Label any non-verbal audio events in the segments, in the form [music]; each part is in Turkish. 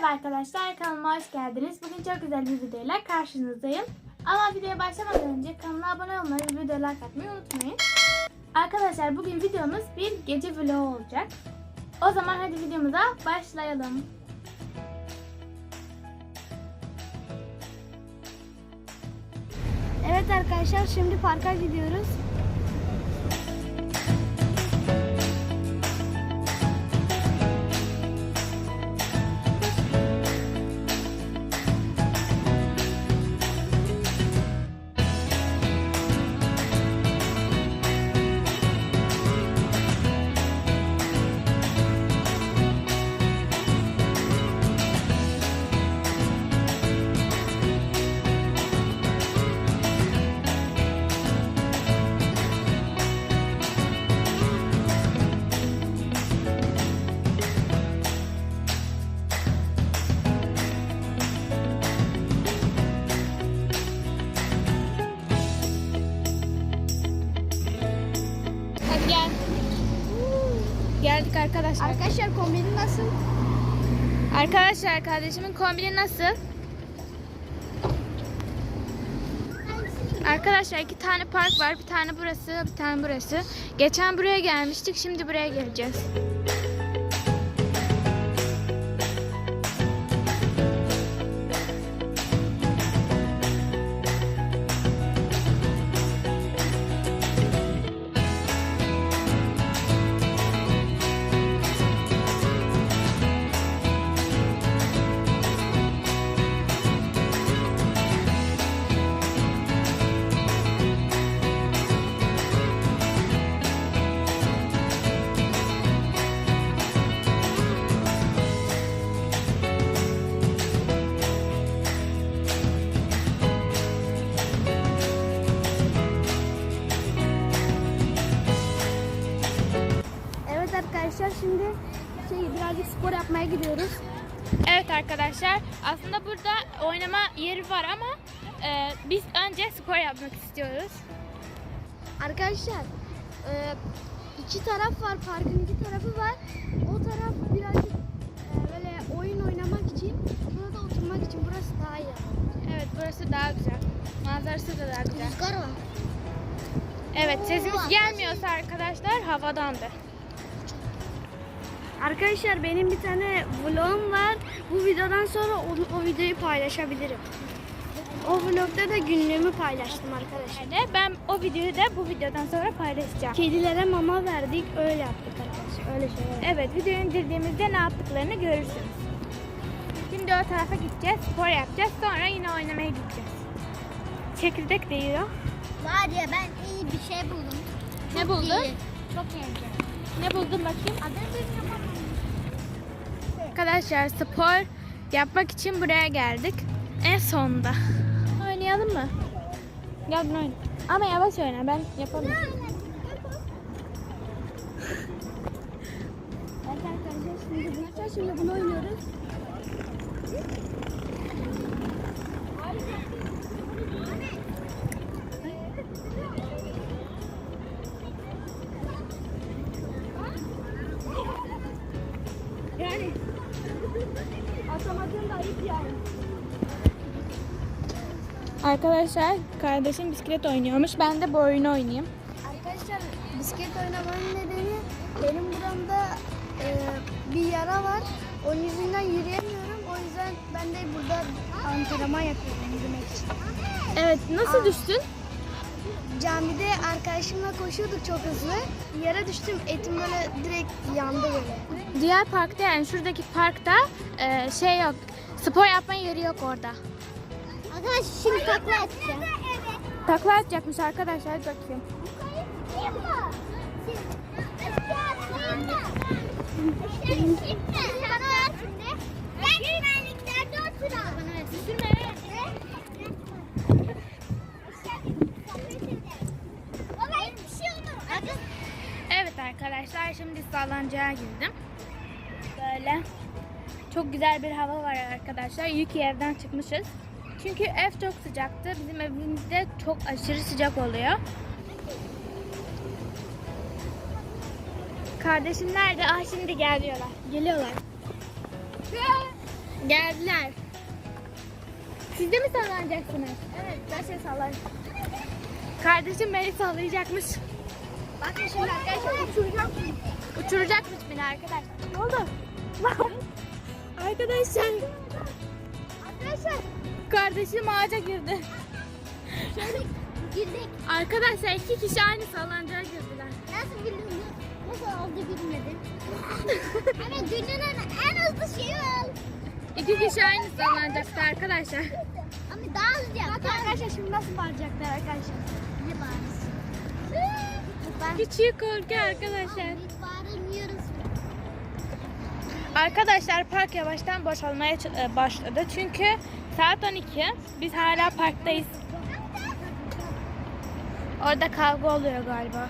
Merhaba arkadaşlar kanalıma hoş geldiniz. Bugün çok güzel bir videoyla karşınızdayım. Ama videoya başlamadan önce kanala abone olmayı ve videoya like atmayı unutmayın. Arkadaşlar bugün videomuz bir gece vlogu olacak. O zaman hadi videomuza başlayalım. Evet arkadaşlar şimdi parka gidiyoruz. Geldik arkadaşlar. Arkadaşlar kombinin nasıl? Arkadaşlar kardeşimin kombini nasıl? Arkadaşlar iki tane park var. Bir tane burası, bir tane burası. Geçen buraya gelmiştik. Şimdi buraya geleceğiz. Arkadaşlar şimdi şey birazcık spor yapmaya gidiyoruz. Evet arkadaşlar. Aslında burada oynama yeri var ama e, biz önce spor yapmak istiyoruz. Arkadaşlar e, iki taraf var parkın iki tarafı var. O taraf birazcık e, böyle oyun oynamak için burada oturmak için burası daha iyi. Evet burası daha güzel. Manzarası da daha güzel. Rüzgar var. Evet sesimiz gelmiyorsa arkadaşlar havadandır. Arkadaşlar benim bir tane vlogum var. Bu videodan sonra o, o videoyu paylaşabilirim. O vlogda da günlüğümü paylaştım arkadaşlar. Ben o videoyu da bu videodan sonra paylaşacağım. Kedilere mama verdik, öyle yaptık arkadaşlar. Öyle şeyler. Evet videoyu indirdiğimizde ne yaptıklarını görürsünüz. Şimdi o tarafa gideceğiz, spor yapacağız. Sonra yine oynamaya gideceğiz. Çekirdek de yiyor. Var ya ben iyi bir şey buldum. Ne buldun? iyi. Çok iyi. Ne buldun bakayım? Adını bilmiyorum Arkadaşlar spor yapmak için buraya geldik. En sonda. Oynayalım mı? Gel bunu oyna. Ama yavaş oyna ben yapamam. Arkadaşlar şimdi bunu oynuyoruz. Arkadaşlar kardeşim bisiklet oynuyormuş. Ben de bu oyunu oynayayım. Arkadaşlar bisiklet oynamanın nedeni benim buramda e, bir yara var. Onun yüzünden yürüyemiyorum. O yüzden ben de burada antrenman yapıyorum yürümek için. Evet nasıl Aa. düştün? Camide arkadaşımla koşuyorduk çok hızlı. Yere düştüm. Etim böyle direkt yandı böyle. Diğer parkta yani şuradaki parkta e, şey yok. Spor yapma yeri yok orada. Arkadaşlar şimdi takla atacağım. Takla atacakmış arkadaşlar. Hadi bakayım. Evet arkadaşlar şimdi sallancağa girdim. Böyle çok güzel bir hava var arkadaşlar. İyi ki evden çıkmışız. Çünkü ev çok sıcaktı. Bizim evimizde çok aşırı sıcak oluyor. Kardeşim nerede? Ah şimdi geliyorlar. Geliyorlar. Geldiler. Siz de mi sallanacaksınız? Evet ben seni sallarım. Kardeşim beni sallayacakmış. Bakın şimdi arkadaşlar uçuracağım. Uçuracakmış beni arkadaşlar. Ne oldu? [laughs] arkadaşlar. Arkadaşlar Kardeşim ağaca girdi. şöyle girdik. Arkadaşlar iki kişi aynı sallancağa girdiler. Nasıl bildin? Nasıl oldu bilmedim. Ama dünyanın en hızlı şeyi o. İki kişi aynı sallancakta arkadaşlar. Ama daha hızlı. Bakın arkadaşlar şimdi nasıl bağıracaklar arkadaşlar. Ne bağırsın? Küçük korku arkadaşlar. biz bağıramıyoruz. Arkadaşlar park yavaştan boşalmaya e, başladı. Çünkü saat 12. Biz hala parktayız. Orada kavga oluyor galiba.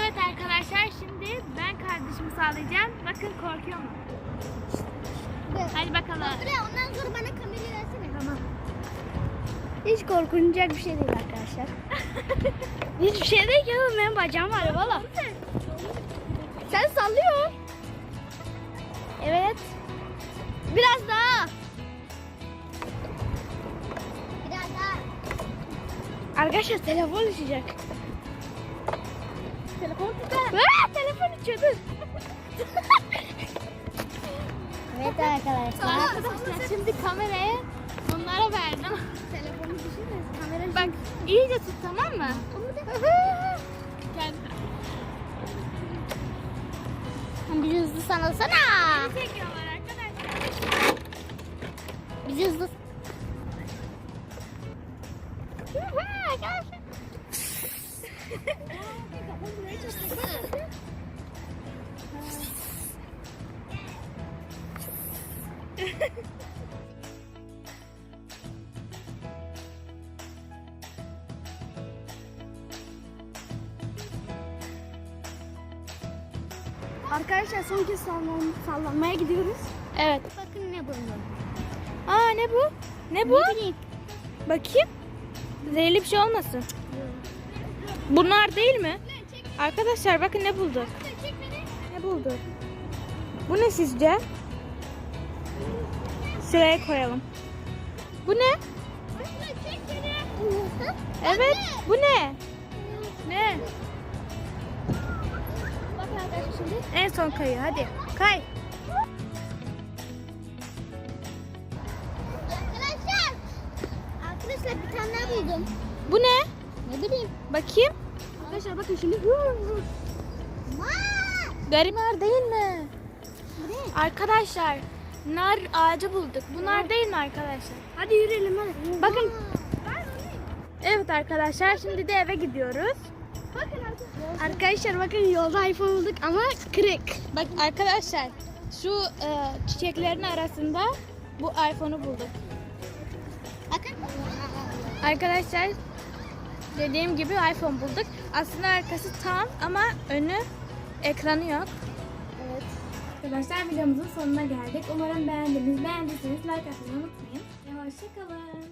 Evet arkadaşlar şimdi ben kardeşimi sağlayacağım. Bakın korkuyor mu? Hadi bakalım. Ondan sonra bana kamerayı versene. Tamam. Hiç korkunacak bir şey değil arkadaşlar. [laughs] Hiçbir şey değil ki oğlum benim bacağım var valla. Arkadaşlar telefon düşecek. Telefon Aa, telefon uçuyordu. evet arkadaşlar. Arkadaşlar şimdi kamerayı onlara verdim. Telefonu düşürmesin. Kamera Bak iyice tut tamam mı? Gel. Bir hızlı sanılsana. Beni çekiyorlar arkadaşlar. Bir hızlı. Arkadaşlar son kez sallan sallanmaya gidiyoruz. Evet. Bakın ne buldum. Aa ne bu? Ne bu? Ne bileyim. Bakayım. Zehirli bir şey olmasın. Bunlar değil mi? Arkadaşlar bakın ne bulduk. Ne bulduk? Bu ne sizce? Şuraya koyalım. Bu ne? Evet. Bu ne? Ne? Bakın arkadaşlar şimdi. En son kayı hadi. Kay. Buldum. Bu ne? Ne bileyim. Bakayım. Arkadaşlar bakın şimdi. Garimar değil mi? Ne? Arkadaşlar nar ağacı bulduk. Bu nar değil mi arkadaşlar? Hadi yürüyelim hadi. Bakın. Evet arkadaşlar şimdi de eve gidiyoruz. Bakın arkadaşlar. Arkadaşlar bakın yolda iPhone bulduk ama kırık. Bak arkadaşlar şu e, çiçeklerin arasında bu iPhone'u bulduk. Arkadaşlar dediğim gibi iPhone bulduk. Aslında arkası tam ama önü ekranı yok. Evet. Arkadaşlar videomuzun sonuna geldik. Umarım beğendiniz. Beğendiyseniz like atmayı unutmayın. Ve hoşçakalın.